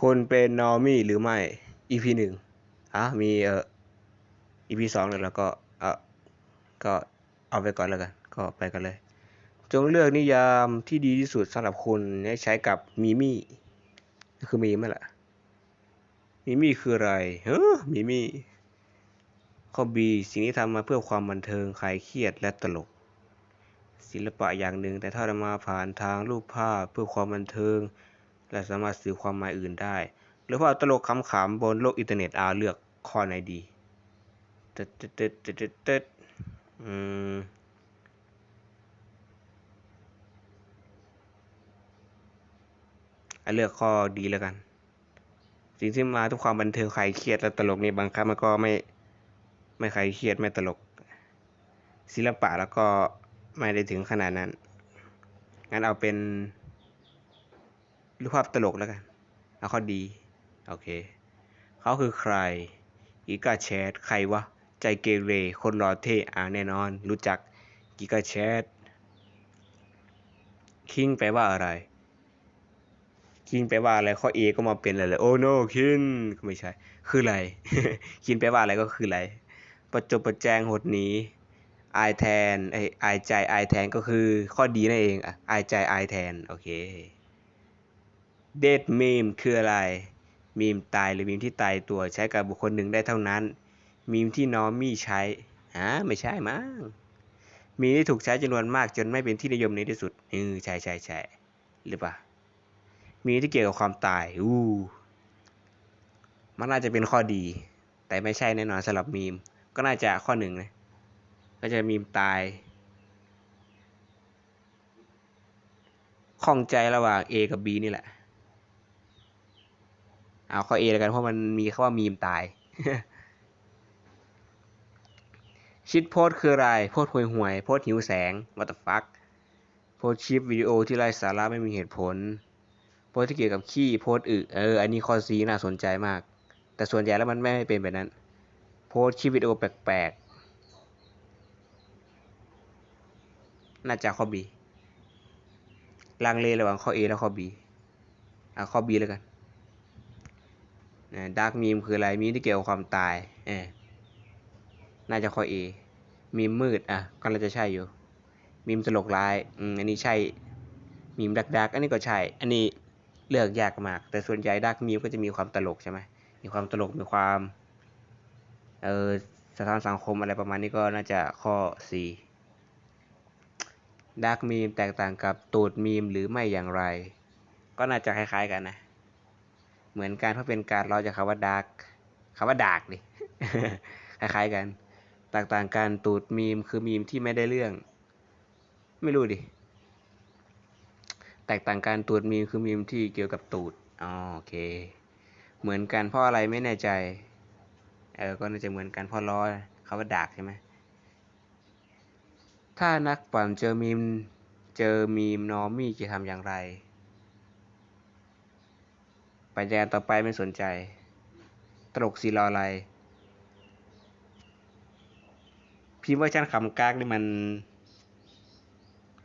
คุณเป็นนอร์มี่หรือไม่ EP หนึ่งอะมีเอ่อ EP สองเลยแล้วก็เออก็เอาไปก่อนแล้วกัน ก็ไปกันเลย จงเลือกนิยามที่ดีที่สุดสำหรับคุณให้ใช้กับมิมี่คือมีมั้ยล่ะมิมี่คืออะไรเฮ้อมิมี่ข้อ B สิ่งที่ทำมาเพื่อความบันเทิงคลายเครียดและตลก ศิลปะอย่างหนึ่งแต่ถ้ามาผ่านทางรูปภาพเพื่อความบันเทิง และสามารถสื่อความหมายอื่นได้ หรือว่าตลกขำๆบนโลกอินเทอร์เน็ตอาเลือกข้อไหนดีตึ๊ดตึ๊ดตึ๊ดตึ๊ดตึ๊ดตึ๊ดอืมเลือกข้อดีแล้วกัน สิ่งที่มาทุกความบันเทิงใคลายเครียดและตลกนี่บางครั้งมันก็ไม่ไม่ใคลายเครียดไม่ตลก ศิลปะแล้วก็ไม่ได้ถึงขนาดนั้น งั้นเอาเป็น รูปภาพตลกแล้วกัน เอาข้อดี โอเค เขาคือใคร กิกาแชท ใครวะ ใจเกเร คนรอเท่อ่าแน่นอน รู้จัก กิกาแชท คิงแปลว่าอะไร คิงแปลว่าอะไร ข้อ A ก็มาเป็นอะไรเลยโอ้โนคินก็ไม่ใช่ คืออะไร คินแปลว่าอะไรก็คืออะไร ประจบประแจงหดหนีอายแทนไอยอายใจอายแทนก็คือข้อดีนั่นเองอะอายใจอายแทน โอเค เดทมีมคืออะไร มีมตายหรือมีมที่ตายตัวใช้กับบุคคลหนึ่งได้เท่านั้น มีมที่นอมมี่ใช้ฮะไม่ใช่มั้ง มีที่ถูกใช้จำนวนมากจนไม่เป็นที่นิยมในที่สุดเออใช่ใช่ใช่หรือเปล่า มีที่เกี่ยวกับความตาย อู้ มันน่าจะเป็นข้อดี แต่ไม่ใช่แน่นอนสำหรับมีม ก็น่าจะข้อหนึ่งนะ ก็จะมีมตายข้องใจระหว่าง A กับ B นี่แหละ เอาข้อ A แล้วกันเพราะมันมีคำว่ามีมตาย ชิดโพสคืออะไร โพสห่วยห่วย โพสหิวแสง what the fuck โพสต์คลิปวิดีโอที่ไร้สาระไม่มีเหตุผล โพสที่เกี่ยวกับขี้ โพสอึ เออ อันนี้ข้อ C น่าสนใจมาก แต่ส่วนใหญ่แล้วมันไม่เป็นแบบนั้น โพสคลิปวิดีโอแปลกๆ น่าจะข้อ B ลังเลระหว่างข้อ A และข้อ B เอาข้อ B แล้วกัน ดาร์กมีมคืออะไร มีมที่เกี่ยวกับความตายเอน่าจะข้อ A มีมมืดอะก็น่าจะใช่อยู่ มีมตลกร้ายอืมอันนี้ใช่ มีมดักดักอันนี้ก็ใช่ อันนี้เลือกยากมาก แต่ส่วนใหญ่ดักมีมก็จะมีความตลกใช่ไหมมีความตลกมีความเออสะท้อนสังคมอะไรประมาณนี้ก็น่าจะข้อ C ดักมีมแตกต่างกับตูดมีมหรือไม่อย่างไร ก็น่าจะคล้ายๆกันนะ เหมือนกันเพราะเป็นการล้อจากคำว่าดักคำว่าดากดิคล้ายๆกันแตกต่างกันตูดมีมคือมีมที่ไม่ได้เรื่อง ไม่รู้ดิแตกต่างกันตูดมีมคือมีมที่เกี่ยวกับตูดอ๋อโอเค เหมือนกันเพราะอะไรไม่แน่ใจเออก็น่าจะเหมือนกันเพราะล้อคำว่าดากใช่ไหมถ้านักปั่นเจอมีมเจอมีมนอร์มี่จะทำอย่างไร ไปแจนต่อไปไม่สนใจ ตลกสีรออะไรพิมพ์เวอร์ชันคำกากนี่มัน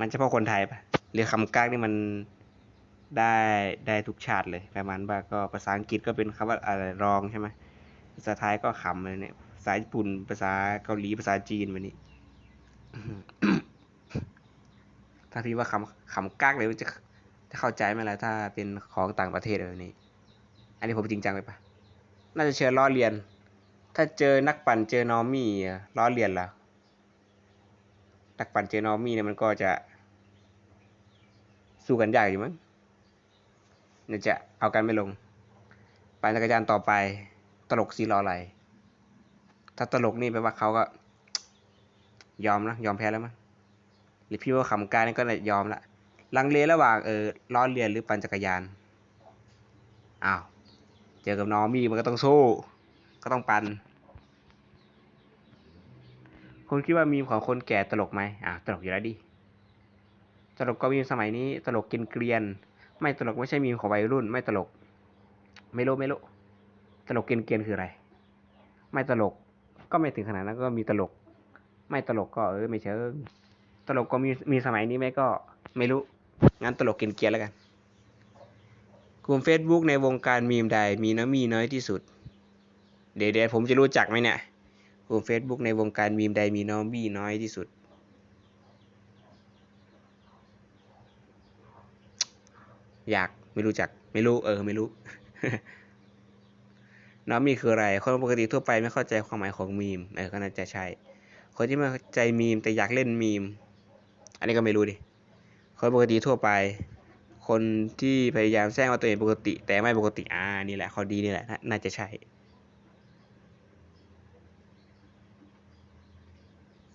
มันเฉพาะคนไทยปะหรือคำกากนี่มันได้ได้ทุกชาติเลยประมาณว่าก็ภาษาอังกฤษก็เป็นคำว่าอะไรรองใช่ไหมภาษาไทยก็ขำเลยเนี่ยภาษาญี่ปุ่นภาษาเกาหลีภาษาจีนวันนี้ถ้าพี่ว่าคำคำกากเลยจะจะเข้าใจไหมล่ะถ้าเป็นของต่างประเทศแบบนี้ อันนี้ผมจริงจังไปปะน่าจะเชิญล้อเลียน ถ้าเจอนักปั่นเจอนอมี่ล้อเลียนล่ะนักปั่นเจอนอมี่เนี่ยมันก็จะ สู้กันยากอยู่มั้งเนี่ยจะเอากันไม่ลงปั่นจักรยานต่อไปตลกซีรออะไร ถ้าตลกนี่แปลว่าเขาก็ ยอมนะยอมแพ้แล้วมั้งหรือพี่ว่าขำการนี่ก็เลยยอมละลังเลระหว่างเออล้อเลียนหรือปั่นจักรยานอ้าว เจอกับนอมี่มันก็ต้องสู้ ก็ต้องปันคุณคิดว่ามีมของคนแก่ตลกไหมอ่าตลกอยู่แล้วดิ ตลกก็มีสมัยนี้ ตลกกินเกลียน ไม่ตลกไม่ใช่มีมของวัยรุ่น ไม่ตลก ไม่รู้ไม่รู้ ตลกกินเกลียนคืออะไร ไม่ตลก ก็ไม่ถึงขนาดนั้นก็มีตลก ไม่ตลกก็เออไม่เชิง ตลกก็มีมีสมัยนี้ไหมก็ ไม่รู้ งั้นตลกกินเกลียนแล้วกัน กลุ่ม Facebook ในวงการมีมใดมีน้ำมีน้อยที่สุด เดี๋ยวเดี๋ยวผมจะรู้จักไหมเนี่ย กลุ่ม Facebook ในวงการมีมใดมีน้องมีน้อยที่สุด อยากไม่รู้จักไม่รู้เออไม่รู้น้องมีคืออะไร คนปกติทั่วไปไม่เข้าใจความหมายของมีมเออก็น่าจะใช่ คนที่ไม่เข้าใจมีมแต่อยากเล่นมีม อันนี้ก็ไม่รู้ดิ คนปกติทั่วไป คนที่พยายามแสร้งว่าตัวเองปกติ แต่ไม่ปกติอ่านี่แหละข้อดีนี่แหละน่าจะใช่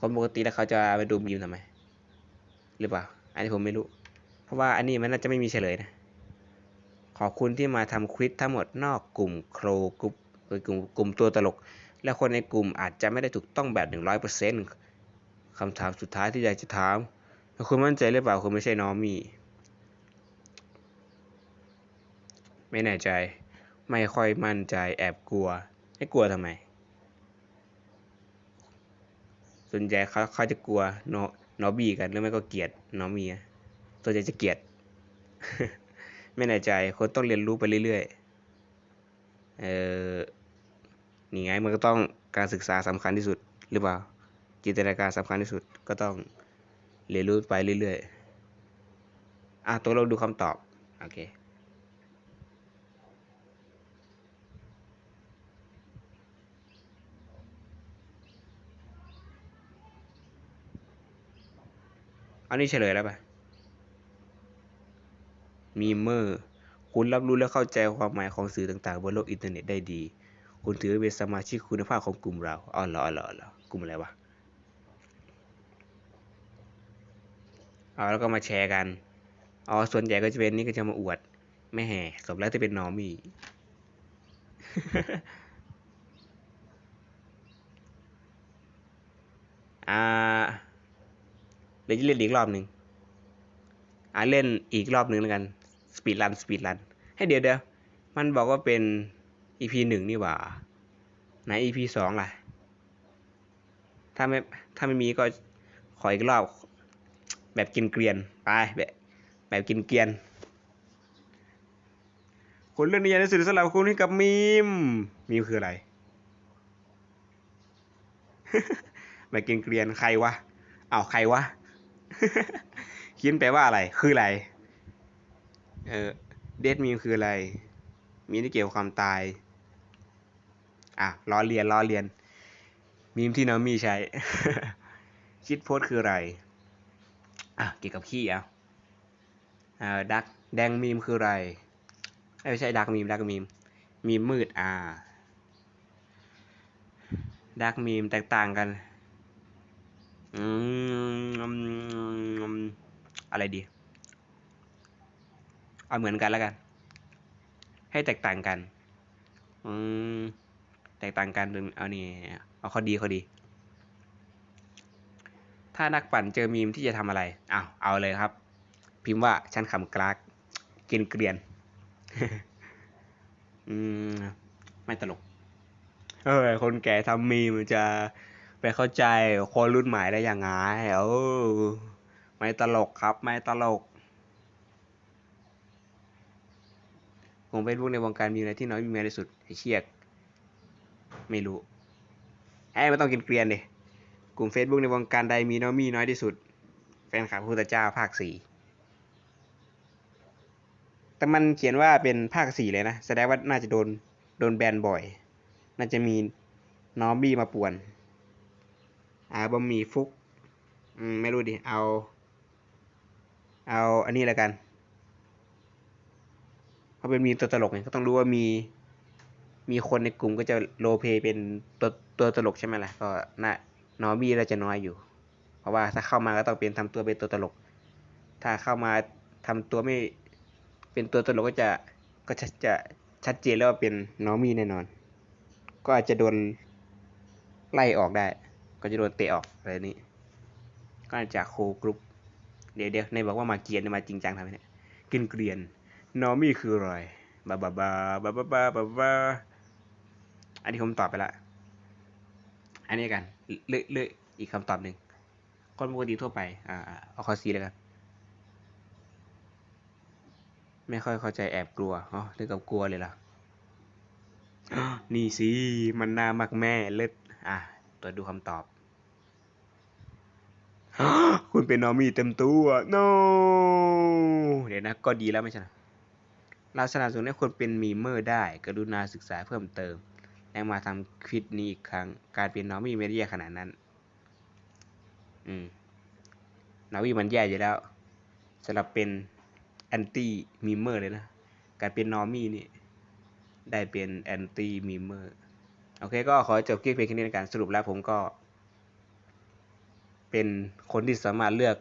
คนปกติแล้วเขาจะไปดูมีมทำไมหรือเปล่า อันนี้ผมไม่รู้ เพราะว่าอันนี้มันน่าจะไม่มีเฉลยนะ ขอบคุณที่มาทำควิดทั้งหมดนอกกลุ่มโครกรุ๊ปคือกลุ่มกลุ่มตัวตลก และคนในกลุ่มอาจจะไม่ได้ถูกต้องแบบ 100%คำถามสุดท้ายที่อยากจะถาม คุณมั่นใจหรือเปล่าคุณไม่ใช่น้องมี ไม่แน่ใจ ไม่ค่อยมั่นใจ แอบกลัว ให้กลัวทำไม ส่วนใหญ่เขาเขาจะกลัวนอนอบี้กันหรือไม่ก็เกลียดน้องมีอะส่วนใหญ่จะเกลียด ไม่แน่ใจ คนต้องเรียนรู้ไปเรื่อยๆ เออนี่ไงมันก็ต้องการศึกษาสำคัญที่สุดหรือเปล่า จินตนาการสำคัญที่สุดก็ต้องเรียนรู้ไปเรื่อยๆอะตัวเราดูคำตอบ โอเค อันนี้เฉลยแล้วปะมีเมอร์คุณรับรู้และเข้าใจความหมายของสื่อต่างๆ บนโลกอินเทอร์เน็ตได้ดี คุณถือเป็นสมาชิกคุณภาพของกลุ่มเราอ๋อเหรออ๋อเหรออ๋อเหรอกลุ่มอะไรวะเอาแล้วก็มาแชร์กันอ๋อส่วนใหญ่ก็จะเป็นนี่ก็จะมาอวด ไม่แห่สมแล้วที่เป็นนอมี่อ่า เดี๋ยวจะเล่นอีกรอบหนึ่งอ่าเล่นอีกรอบหนึ่งแล้วกันสปีดรันสปีดรันให้เดี๋ยวเดี๋ยวมันบอกว่าเป็น EP หนึ่งนี่หว่าไหน EP สองล่ะ ถ้าไม่ถ้าไม่มีก็ขออีกรอบ แบบกินเกลียนไปแบบแบบกินเกลียนคุณเรื่องนี้ยังได้สื่อสำหรับคุณให้กับมีมมีมคืออะไรแบบกินเกลียนใครวะเอาใครวะ เขียนแปลว่าอะไร คืออะไร เออเดทมีมคืออะไร มีที่เกี่ยวกับความตาย อะล้อเลียนล้อเลียน มีมที่น้องมีใช้ คิดโพสคืออะไร อะ เกี่ยวกับขี้อะเอ่อดักแดงมีมคืออะไรเอ้ยไม่ใช่ดักมีมดักมีม มีมมืดอ่าดักมีมแตกต่างกัน อืมอะไรดี เอาเหมือนกันแล้วกัน ให้แตกต่างกัน อืม แตกต่างกันเอานี่ เอาข้อดีข้อดี ถ้านักปั่นเจอมีมที่จะทำอะไร อ้าว เอาเลยครับ พิมพ์ว่าฉันขำกรากเกรียนเกรียน อืม ไม่ตลก เออ คนแก่ทำมีมจะ ไปเข้าใจคนรุ่นใหม่ได้ยังไงเออไม่ตลกครับ ไม่ตลก ผมเฟซบุ๊กในวงการมีอะไรที่น้อยมีเมียที่สุดไอเชียก ไม่รู้ไอ้ไม่ต้องกินเกลียนเดิกลุ่ม Facebook ในวงการใดมีน้อยมีน้อยที่สุด แฟนคลับพุทธเจ้าภาคสี่แต่มันเขียนว่าเป็นภาคสี่เลยนะ แสดงว่าน่าจะโดน โดนแบนบ่อย น่าจะมีน้องบี้มาป่วน อ่าบะหมี่ฟุกอืมไม่รู้ดิ เอา เอาอันนี้แล้วกันเพราะเป็นมีตัวตลกไงก็ต้องรู้ว่ามี มีคนในกลุ่มก็จะโลเพลย์เป็นตัวตัวตลกใช่ไหมล่ะ ก็น่าน้อยบี้เราจะน้อยอยู่ เพราะว่าถ้าเข้ามาก็ต้องเป็นทำตัวเป็นตัวตลก ถ้าเข้ามาทำตัวไม่เป็นตัวตลกก็จะก็จะจะชัดเจนแล้วว่าเป็นน้องมีแน่นอน ก็อาจจะโดนไล่ออกได้ ก็จะโดนเตะออกอะไรนี้ก็อาจจะโคกรุ๊ปเดี๋ยวเดี๋ยวในบอกว่ามาเกียนมาจริงจังทำไมเนี่ยกินเกลียนนอมี่คืออะไรบาบาบาบาบาบาบาบาอันนี้ผมตอบไปละ อันนี้กันเลือกเลือกอีกคำตอบหนึ่งคนปกติทั่วไป อ่าเอาข้อซีแล้วกันไม่ค่อยเข้าใจแอบกลัวอ๋อถึงกับกลัวเลยล่ะนี่สิมันน่ามักแม่เลิศอะ ตรวจดูคำตอบ คุณเป็นนอมี่เต็มตัว no เดี๋ยวนะ ก็ดีแล้วไม่ใช่หรอเราสนับสนุนให้คนเป็นมีเมอร์ได้ กรุณาศึกษาเพิ่มเติม แล้วมาทำควิดนี้อีกครั้ง การเป็นนอมี่ไม่ได้แย่ขนาดนั้น อืมนอมี่มันแย่อยู่แล้วสำหรับเป็นแอนตี้มีเมอร์เลยนะ การเป็นนอมี่นี่ ได้เป็นแอนตี้มีเมอร์ โอเคก็ขอจบคลิปเพียงแค่นี้ในการสรุปแล้วผมก็ เป็นคนที่สามารถเลือก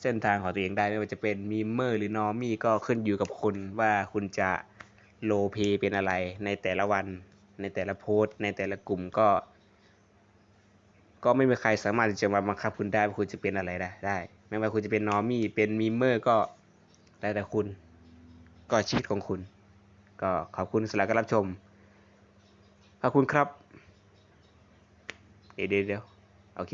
เส้นทางของตัวเองได้ไม่ว่าจะเป็นมีเมอร์หรือนอมี่ก็ขึ้นอยู่กับคุณว่าคุณจะโลเพเป็นอะไรในแต่ละวัน ในแต่ละโพสต์ในแต่ละกลุ่มก็ ก็ไม่มีใครสามารถที่จะมาบังคับคุณได้ว่าคุณจะเป็นอะไรได้ได้ ไม่ว่าคุณจะเป็นนอมี่เป็นมีเมอร์ก็แล้วแต่คุณ ก็ชีวิตของคุณ ก็ขอบคุณสำหรับการรับชม ขอบคุณครับ เดี๋ยวเดี๋ยวโอเค